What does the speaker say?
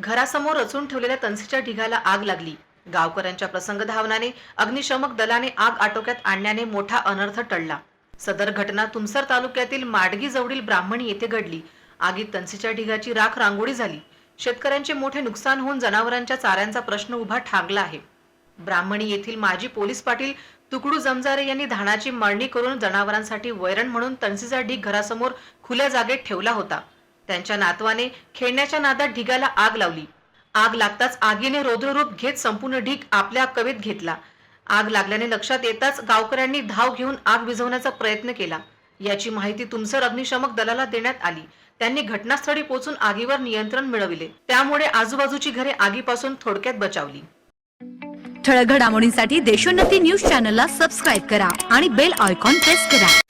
घरासमोर रचून ठेवलेल्या तणसीच्या ढिगाला आग लागली. गावकऱ्यांच्या प्रसंग धावनाने अग्निशमक दलाने आग आटोक्यात आणण्याने मोठा अनर्थ टळला. सदर घटना तुमसर तालुक्यातील माडगी जवळील ब्राह्मणी येथे घडली. आगीत तनसीच्या ढिगाची राख रांगोळी झाली. शेतकऱ्यांचे मोठे नुकसान होऊन जनावरांच्या चाऱ्यांचा प्रश्न उभा ठाकला आहे. ब्राह्मणी येथील माजी पोलीस पाटील तुकडू जमजारे यांनी धानाची मळणी करून जनावरांसाठी वैरण म्हणून तनसीचा ढीग घरासमोर खुल्या जागेत ठेवला होता. त्यांच्या नातवाने खेळण्याच्या नादात ढिगाला आग लावली. आग लागताच आगीने रौद्ररूप घेत संपूर्ण ढीग आपल्या कवेत घेतला. आग लागल्याने लक्षात येताच गावकऱ्यांनी धाव घेऊन आग विझवण्याचा प्रयत्न केला. याची माहिती तुमसर अग्निशमक दलाला देण्यात आली. त्यांनी घटनास्थळी पोहोचून आगीवर नियंत्रण मिळविले. त्यामुळे आजूबाजूची घरे आगीपासून थोडक्यात बचावली. ठळक घडामोडींसाठी देशोन्नती न्यूज चॅनलला सबस्क्राईब करा आणि बेल आयकॉन प्रेस करा.